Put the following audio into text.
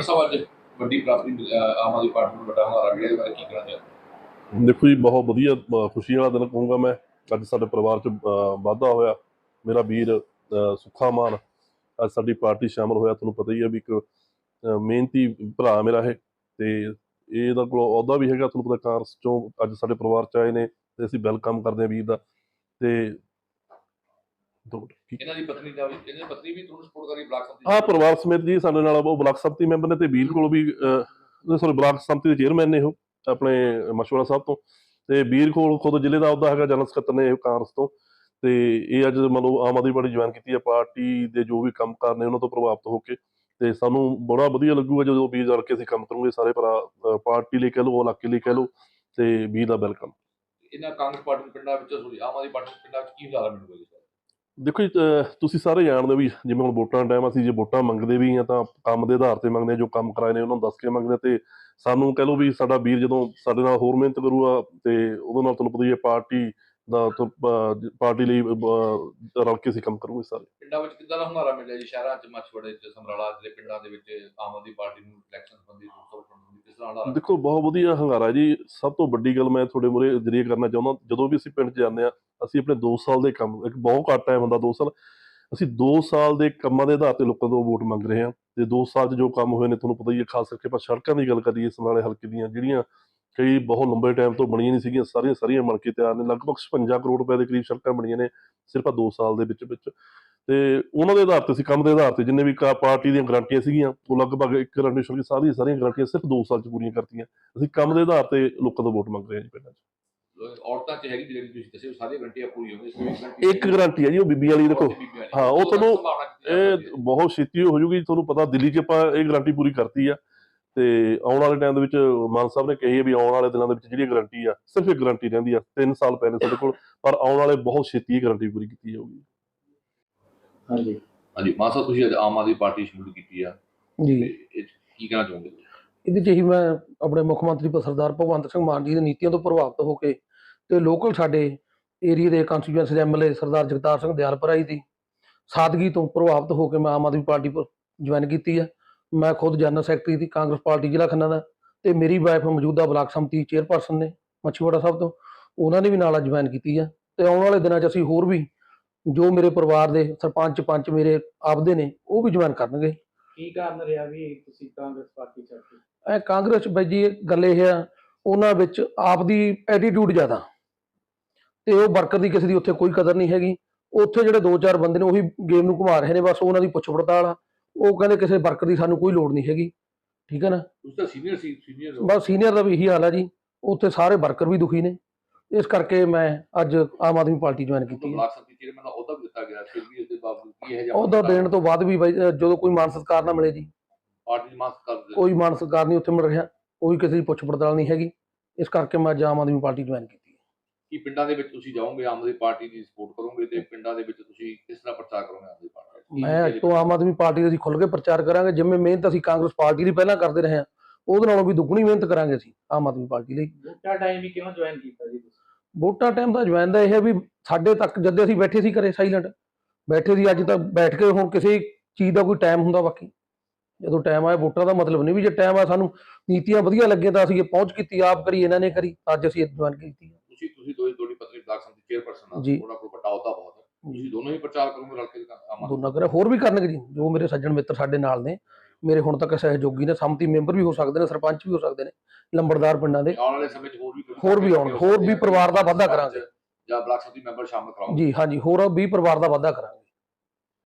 Doctor ਸਾਹਿਬ ਅੱਜ ਵੱਡੀ ਪ੍ਰਾਪਤੀ ਆਮ ਆਦਮੀ ਪਾਰਟੀ ਨੂੰ ਵੱਡਾ ਹੰਗਾਰਾ ਮਿਲਿਆ ਬਾਰੇ ਕੀ ਕਹਿਣਾ ਚਾਹੁੰਦੇ ਦੇਖੋ ਜੀ ਬਹੁਤ ਵਧੀਆ ਖੁਸ਼ੀ ਵਾਲਾ ਦਿਨ ਕਹੂੰਗਾ ਮੈਂ। ਅੱਜ ਸਾਡੇ ਪਰਿਵਾਰ 'ਚ ਵਾਧਾ ਹੋਇਆ। ਮੇਰਾ ਵੀਰ ਅ, ਮਾਨ ਅੱਜ ਸਾਡੀ ਪਾਰਟੀ ਸ਼ਾਮਲ ਹੋਇਆ। ਤੁਹਾਨੂੰ ਪਤਾ ਹੀ ਹੈ ਵੀ ਇੱਕ ਮਿਹਨਤੀ ਭਰਾ ਮੇਰਾ ਇਹ। ਤੇ ਇਹਦਾ ਕੋਲ ਅਹੁਦਾ ਵੀ ਹੈਗਾ। ਤੁਹਾਨੂੰ ਪਤਾ ਕਾਂਗਰਸ ਚੋਂ ਅੱਜ ਸਾਡੇ ਪਰਿਵਾਰ 'ਚ ਆਏ ਨੇ ਤੇ ਅਸੀਂ ਵੈਲਕਮ ਕਰਦੇ ਹਾਂ ਵੀਰ ਦਾ। ਤੇ ਦੋ ਇਹਨਾਂ ਦੀ ਪਤਨੀ ਦਾ ਵੀ ਇਹਨਾਂ ਦੀ ਪਤਨੀ ਵੀ ਤੁਹਾਨੂੰ ਸਪੋਰਟ ਕਰੀ ਬਲਾਕ ਸੰਮਤੀ ਹਾਂ ਪਰਿਵਾਰ ਸਮੇਤ ਜੀ ਸਾਡੇ ਨਾਲ ਉਹ ਬਲਾਕ ਸੰਮਤੀ ਮੈਂਬਰ ਨੇ ਤੇ ਵੀਰ ਕੋਲ ਵੀ ਸੋਰੀ ਬਲਾਕ ਸੰਮਤੀ ਦੇ ਚੇਅਰਮੈਨ ਨੇ ਉਹ ਆਪਣੇ ਮਸ਼ਵਰਾ ਸਾਹਿਬ ਤੋਂ। ਤੇ ਵੀਰ ਕੋਲ ਖੁਦ ਜ਼ਿਲ੍ਹੇ ਦਾ ਅਹੁਦਾ ਹੈਗਾ ਜਨਰਲ ਸਕੱਤਰ ਨੇ ਇਹ ਕਾਂਗਰਸ ਤੋਂ। ਤੇ ਇਹ ਅੱਜ ਮਤਲਬ ਆਮ ਆਦਮੀ ਪਾਰਟੀ ਜੁਆਇਨ ਕੀਤੀ ਹੈ ਪਾਰਟੀ ਦੇ ਜੋ ਵੀ ਕੰਮਕਾਰ ਨੇ ਉਹਨਾਂ ਤੋਂ ਪ੍ਰਭਾਵਿਤ ਹੋ ਕੇ। ਤੇ ਸਾਨੂੰ ਬੜਾ ਵਧੀਆ ਲੱਗੂਗਾ ਜਦੋਂ ਵੀਰ ਰਲ ਕੇ ਅਸੀਂ ਕੰਮ ਕਰੂਗੇ ਸਾਰੇ ਭਰਾ ਪਾਰਟੀ ਲਈ ਕਹਿ ਲਓ ਇਲਾਕੇ ਲਈ ਕਹਿ ਲਓ ਤੇ ਵੀਰ ਦਾ ਵੈਲਕਮ। ਇਹਨਾਂ ਕਾਂਗਰਸ ਪਾਰਟੀ ਪਿੰਡਾਂ ਵਿੱਚ ਸੋਰੀ ਆਮ ਆਦਮੀ ਪਾਰਟੀ ਪਿੰਡਾਂ ਵਿੱਚ ਕੀ ਹੰਗਾਰਾ ਮਿਲੂਗਾ ਜੀ? ਦੇਖੋ ਜੀ, ਤੁਸੀਂ ਸਾਰੇ ਜਾਣਦੇ ਹੋ ਵੀ ਜਿਵੇਂ ਹੁਣ ਵੋਟਾਂ ਟਾਈਮ ਅਸੀਂ ਜੇ ਵੋਟਾਂ ਮੰਗਦੇ ਵੀ ਆ ਤਾਂ ਕੰਮ ਦੇ ਆਧਾਰ ਤੇ ਮੰਗਦੇ ਹਾਂ, ਜੋ ਕੰਮ ਕਰਾਏ ਨੇ ਉਹਨਾਂ ਨੂੰ ਦੱਸ ਕੇ ਮੰਗਦੇ ਤੇ ਸਾਨੂੰ ਕਹਿ ਲਓ ਵੀ ਸਾਡਾ ਵੀਰ ਜਦੋਂ ਸਾਡੇ ਨਾਲ ਹੋਰ ਮਿਹਨਤ ਕਰੂਗਾ ਤੇ ਉਹਦੇ ਨਾਲ ਤੁਹਾਨੂੰ ਪਤਾ ਹੀ ਹੈ ਪਾਰਟੀ ਦਾ ਪਾਰਟੀ ਲਈ ਰਲ ਕੇ ਅਸੀਂ ਕੰਮ ਕਰੂਗੇ ਸਾਰੇ। ਪਿੰਡਾਂ ਵਿੱਚ ਕਿੱਦਾਂ ਦਾ ਹੰਗਾਰਾ ਮਿਲਿਆ ਜੀ? ਸ਼ਹਿਰਾਂ 'ਚ ਮਛਵੜੇ 'ਚ ਸਮਰਾਲਾ ਦੇ ਪਿੰਡਾਂ ਦੇ ਵਿੱਚ ਆਮ ਆਦਮੀ ਪਾਰਟੀ ਨੂੰ ਇਲੈਕਸ਼ਨ ਸੰਬੰਧੀ ਸੋਸ਼ਲ ਸੰਬੰਧੀ ਕਿਸ ਦੇਖੋ, ਬਹੁਤ ਵਧੀਆ ਹੰਗਾਰਾ ਜੀ। ਸਭ ਤੋਂ ਵੱਡੀ ਗੱਲ ਮੈਂ ਤੁਹਾਡੇ ਮੂਹਰੇ ਜਰੀਏ ਕਰਨਾ ਚਾਹੁੰਦਾ, ਜਦੋਂ ਵੀ ਅਸੀਂ ਪਿੰਡ 'ਚ ਜਾਂਦੇ ਆ ਅਸੀਂ ਆਪਣੇ 2 ਸਾਲ ਦੇ ਕੰਮ, ਇੱਕ ਬਹੁਤ ਘੱਟ ਟਾਈਮ ਹੁੰਦਾ 2 ਸਾਲ। ਅਸੀਂ 2 ਸਾਲ ਦੇ ਕੰਮਾਂ ਦੇ ਆਧਾਰ ਤੇ ਲੋਕਾਂ ਤੋਂ ਵੋਟ ਮੰਗ ਰਹੇ ਹਾਂ ਤੇ 2 ਸਾਲ 'ਚ ਜੋ ਕੰਮ ਹੋਏ ਨੇ, ਤੁਹਾਨੂੰ ਪਤਾ ਹੀ ਹੈ, ਖਾਸ ਕਰਕੇ ਆਪਾਂ ਸੜਕਾਂ ਦੀ ਗੱਲ ਕਰੀਏ ਸਮਰਾਲੇ ਹਲਕੇ ਦੀਆਂ, ਜਿਹੜੀਆਂ ਕਈ ਬਹੁਤ ਲੰਬੇ ਟਾਈਮ ਤੋਂ ਬਣੀਆਂ ਨਹੀਂ ਸੀਗੀਆਂ ਸਾਰੀਆਂ ਸਾਰੀਆਂ ਬਣ ਕੇ ਤਿਆਰ ਨੇ। ਲਗਭਗ 56 ਕਰੋੜ ਰੁਪਏ ਦੇ ਕਰੀਬ ਸੜਕਾਂ ਬਣੀਆਂ ਨੇ, ਸਿਰਫ ਆ 2 ਸਾਲ ਦੇ ਵਿੱਚ ਵਿੱਚ ਤੇ ਉਹਨਾਂ ਦੇ ਆਧਾਰ ਤੇ ਅਸੀਂ ਕੰਮ ਦੇ ਆਧਾਰ ਤੇ ਜਿੰਨੇ ਵੀ ਕਾ- ਪਾਰਟੀ ਦੀਆਂ ਗਰੰਟੀਆਂ ਸੀਗੀਆਂ ਉਹ ਲਗਭਗ ਇੱਕ ਗਰੰਟੀ ਕੇ ਸਾਰੀਆਂ ਸਾਰੀਆਂ ਗਰੰਟੀਆਂ ਸਿਰਫ 2 ਸਾਲ 'ਚ ਪੂਰੀਆਂ ਕਰਤੀਆਂ। ਅਸੀਂ ਕੰਮ ਦੇ ਆਧਾਰ ਤੇ ਲੋਕਾਂ ਤੋਂ ਵੋਟ ਮੰਗ ਰਹੇ ਹਾਂ ਜੀ ਪਿੰਡਾਂ 'ਚ। ਔਰਤਾਂ 'ਚ ਹੈਗੀ ਜਿਹੜੀ ਤੁਸੀਂ ਦੱਸਿਓ ਸਾਰੀਆਂ ਗਰੰਟੀਆਂ ਪੂਰੀਆਂ ਇੱਕ ਗਰੰਟੀ ਹੈ ਜੀ ਉਹ ਬੀਬੀ ਵਾਲੀ ਦੇਖੋ। ਹਾਂ, ਉਹ ਤੁਹਾਨੂੰ ਇਹ ਬਹੁਤ ਛੇਤੀ ਹੋ ਜੂਗੀ ਤੁਹਾਨੂੰ ਪਤਾ ਦਿੱਲੀ 'ਚ ਆਪਾਂ ਇਹ ਗਾਰੰਟੀ ਪੂਰੀ ਕਰਤੀ ਆ। ਤੇ ਆਉਣ ਵਾਲੇ ਟਾਈਮ ਦੇ ਵਿੱਚ ਮਾਨ ਸਾਹਿਬ ਨੇ ਕਹੀ ਹੈ ਵੀ ਆਉਣ ਵਾਲੇ ਦਿਨਾਂ ਦੇ ਵਿੱਚ ਜਿਹੜੀ ਗਾਰੰਟੀ ਆ ਸਿਰਫ ਇੱਕ ਗਾਰੰਟੀ ਰਹਿੰਦੀ ਆ 3 ਸਾਲ ਨੇ ਸਾਡੇ ਕੋਲ। ਪਰ ਆਉਣ ਵਾਲੇ ਬਹੁਤ ਛੇਤੀ ਇਹ ਗਾਰੰਟੀ ਪੂਰੀ ਕੀਤੀ ਜਾਊਗੀ। ਹਾਂਜੀ। ਹਾਂਜੀ ਮਾਨ ਸਾਹਿਬ ਤੁਸੀਂ ਅੱਜ ਆਮ ਆਦਮੀ ਪਾਰਟੀ ਸ਼ੁਰੂ ਕੀਤੀ ਆ। ਜੀ। ਤੇ ਇਹ 'ਚ ਕੀ ਕਹਿਣਾ ਚਾਹੋਗੇ? ਇਹਦੇ 'ਚ ਹੀ ਮੈਂ ਆਪਣੇ ਮੁੱਖ ਮੰਤਰੀ ਪ- ਸਰਦਾਰ ਭਗਵੰਤ ਸਿੰਘ ਮਾਨ ਜੀ ਦੀ ਨੀਤੀਆਂ ਤੋਂ ਪ੍ਰਭਾਵਿਤ ਹੋ ਕੇ ਤੇ ਲੋਕਲ ਸਾਡੇ ਏਰੀਆ ਦੇ ਕੰਸਟੀਚੁਐਂਸੀ ਦੇ ਐਮਐਲਏ ਸਰਦਾਰ ਜਗਤਾਰ ਸਿੰਘ ਦਿਆਲਪੁਰਾ ਜੀ ਦੀ ਸਾਦਗੀ ਤੋਂ ਪ੍ਰਭਾਵਿਤ ਹੋ ਕੇ ਮੈਂ ਆਮ ਆਦਮੀ ਪਾਰਟੀ ਜੁਆਇਨ ਕੀਤੀ ਹੈ ਮੈਂ ਖੁਦ ਜਨਰਲ ਸੈਕਟਰੀ ਦੀ ਕਾਂਗਰਸ ਪਾਰਟੀ ਜ਼ਿਲ੍ਹਾ ਖੰਨਾ ਦਾ ਤੇ ਮੇਰੀ ਵਾਈਫ ਮੌਜੂਦਾ ਬਲਾਕ ਸੰਮਤੀ ਚੇਅਰਪਰਸਨ ਨੇ ਮੱਛੀਵਾੜਾ ਸਾਹਿਬ ਤੋਂ। ਉਹਨਾਂ ਨੇ ਵੀ ਨਾਲ ਜੁਆਇਨ ਕੀਤੀ ਹੈ ਤੇ ਆਉਣ ਵਾਲੇ ਦਿਨਾਂ 'ਚ ਅਸੀਂ ਹੋਰ ਵੀ ਜੋ ਮੇਰੇ ਪਰਿਵਾਰ ਦੇ ਸਰਪੰਚ ਪੰਚ ਮੇਰੇ ਆਪਦੇ ਨੇ ਉਹ ਵੀ ਜੁਆਇਨ ਕਰਨਗੇ। ਕੀ ਕਾਰਨ ਰਿਹਾ ਵੀ ਤੁਸੀਂ ਕਾਂਗਰਸ ਪਾਰਟੀ ਆ ਕੇ? ਇਹ ਕਾਂਗਰਸ ਬਾਈ ਜੀ ਗੱਲ ਇਹ ਆ ਉਹਨਾਂ ਵਿੱਚ ਆਪ ਦੀ ਐਟੀਟਿਊਡ ਜ਼ਿਆਦਾ। ਤੇ ਉਹ ਵਰਕਰ ਦੀ ਕਿਸੇ ਦੀ ਉੱਥੇ ਕੋਈ ਕਦਰ ਨਹੀਂ ਹੈਗੀ। ਉੱਥੇ ਜਿਹੜੇ ਦੋ ਚਾਰ ਬੰਦੇ ਨੇ ਉਹੀ ਗੇਮ ਨੂੰ ਘੁਮਾ ਰਹੇ ਨੇ ਬਸ ਉਹਨਾਂ ਦੀ ਪੁੱਛ ਪੜਤਾਲ ਆ। ਉਹ ਕਹਿੰਦੇ ਕਿਸੇ ਵਰਕਰ ਦੀ ਸਾਨੂੰ ਕੋਈ ਲੋੜ ਨਹੀਂ ਹੈਗੀ। ਠੀਕ ਹੈ ਨਾ? ਤੁਸੀਂ ਤਾਂ ਸੀਨੀਅਰ ਸੀ ਸੀਨੀਅਰ ਬਸ ਸੀਨੀਅਰ ਦਾ ਵੀ ਇਹੀ ਹਾਲ ਹੈ ਜੀ। ਉੱਥੇ ਸਾਰੇ ਵਰਕਰ ਵੀ ਦੁਖੀ ਨੇ। ਇਸ ਕਰਕੇ ਮੈਂ ਅੱਜ ਆਮ ਆਦਮੀ ਪਾਰਟੀ ਜੁਆਇਨ ਕੀਤੀ ਹੈ। ਬਲਾਕ ਸੰਮਤੀ ਵੀ ਦਿੱਤਾ ਗਿਆ ਫਿਰ ਵੀ ਉਹਦਾ ਦੇਣ ਤੋਂ ਬਾਅਦ ਵੀ ਬਾਈ ਜਦੋਂ ਕੋਈ ਮਾਨ ਸਤਿਕਾਰ ਨਾ ਮਿਲੇ ਜੀ। ਪਾਰਟੀ ਦੀ ਮਾਸ ਕਰ ਦੇ ਕੋਈ ਮਾਨ ਸਤਿਕਾਰ ਨਹੀਂ ਉੱਥੇ ਮਿਲ ਰਿਹਾ ਕੋਈ ਕਿਸੇ ਦੀ ਪੁੱਛ ਪੜਤਾਲ ਨਹੀਂ ਹੈਗੀ। ਇਸ ਕਰਕੇ ਮੈਂ ਅੱਜ ਆਮ ਆਦਮੀ ਪਾਰਟੀ ਜੁਆਇਨ ਕੀਤੀ ਹੈ। ਕਿ ਪਿੰਡਾਂ ਦੇ ਵਿੱਚ ਤੁਸੀਂ ਜਾਓਗੇ ਆਮ ਆਦਮੀ ਪਾਰਟੀ ਦੀ ਸਪੋਰਟ ਕਰੋਗੇ ਤੇ ਪਿੰਡਾਂ ਦੇ ਵਿੱਚ ਤੁਸੀਂ ਕਿਸ ਤਰ੍ਹਾਂ ਪ੍ਰਚਾਰ ਕਰੋਗੇ ਆਮ ਆਦਮੀ ਪਾਰਟੀ ਦਾ? ਕੀ ਮੈਂ ਅੱਜ ਤੋਂ ਆਮ ਆਦਮੀ ਪਾਰਟੀ ਦਾ ਅਸੀਂ ਖੁੱਲ੍ਹ ਕੇ ਪ੍ਰਚਾਰ ਕਰਾਂਗੇ। ਜਿਵੇਂ ਮਿਹਨਤ ਅਸੀਂ ਕਾਂਗਰਸ ਪਾਰਟੀ ਲਈ ਪਹਿਲਾਂ ਕਰਦੇ ਰਹੇ ਹਾਂ ਉਹਦੇ ਨਾਲੋਂ ਵੀ ਦੁੱਗਣੀ ਮਿਹਨਤ ਕਰਾਂਗੇ ਅਸੀਂ ਆਮ ਆਦਮੀ ਪਾਰਟੀ ਲਈ। ਵੋਟਾਂ ਟਾਈਮ ਹੀ ਕਿਉਂ ਜੁਆਇਨ ਕੀਤਾ ਜੀ ਤੁਸੀਂ? ਵੋਟਾਂ ਟਾਈਮ ਦਾ ਜੁਆਇਨ ਦਾ ਇਹ ਹੈ ਵੀ ਸਾਡੇ ਤੱਕ ਜਦ ਅਸੀਂ ਬੈਠੇ ਸੀ ਘਰੇ ਸਾਈਲੈਂਟ ਬੈਠੇ ਸੀ ਅੱਜ ਤੱਕ ਬੈਠ ਕੇ ਹੁਣ ਕਿਸੇ ਚੀਜ਼ ਦਾ ਕੋਈ ਟਾਈਮ ਹੁੰਦਾ ਬਾਕੀ। ਜਦੋਂ ਟਾਈਮ ਆਇਆ ਵੋਟਾਂ ਦਾ ਮਤਲਬ ਨਹੀਂ ਵੀ ਜੇ ਟਾਈਮ ਆ ਸਾਨੂੰ ਨੀਤੀਆਂ ਵਧੀਆ ਲੱਗੀਆਂ ਤਾਂ ਅਸੀਂ ਇਹ ਪਹੁੰਚ ਕੀਤੀ ਆਪ ਕਰੀ ਇਹਨਾਂ ਨੇ ਕਰੀ ਅੱਜ ਅਸੀਂ ਜੁਆਇਨ ਕੀਤੀ ਤੁਸੀਂ ਤੁਸੀਂ ਦੋਈ ਤੁਹਾਡੀ ਪਤਨੀ ਬਲਾਕ ਸੰਮਤੀ ਚੇਅਰਪਰਸਨ ਆ। ਉਹਨਾਂ ਕੋਲ ਵੱਡਾ ਅਹੁਦਾ ਬਹੁਤ ਹੈ। ਤੁਸੀਂ ਦੋਨੋਂ ਹੀ ਪ੍ਰਚਾਰ ਕਰੋਗੇ ਰਲ ਕੇ ਦੋਨਾਂ ਕਰੇ ਹੋਰ ਵੀ ਕਰਨਗੇ ਜੀ ਜੋ ਮੇਰੇ ਸੱਜਣ ਮਿੱਤਰ ਸਾਡੇ ਨਾਲ ਨੇ ਮੇਰੇ ਹੁਣ ਤੱਕ ਸਹਿਯੋਗੀ ਨੇ ਸੰਮਤੀ ਮੈਂਬਰ ਵੀ ਹੋ ਸਕਦੇ ਨੇ ਸਰਪੰਚ ਵੀ ਹੋ ਸਕਦੇ ਨੇ ਲੰਬੜਦਾਰ ਪਿੰਡਾਂ ਦੇ। ਆਉਣ ਵਾਲੇ ਸਮੇਂ 'ਚ ਹੋਰ ਵੀ ਹੋਰ ਵੀ ਆਉਣਗੇ, ਹੋਰ ਵੀ ਪਰਿਵਾਰ ਦਾ ਵਾਧਾ ਕਰਾਂਗੇ। ਜਾਂ ਬਲਾਕ ਸੰਮਤੀ ਮੈਂਬਰ ਸ਼ਾਮਲ ਕਰਾਉਂਗੇ ਜੀ ਹਾਂਜੀ ਹੋਰ 20 ਪਰਿਵਾਰ ਦਾ ਵਾਧਾ ਕਰਾਂਗੇ।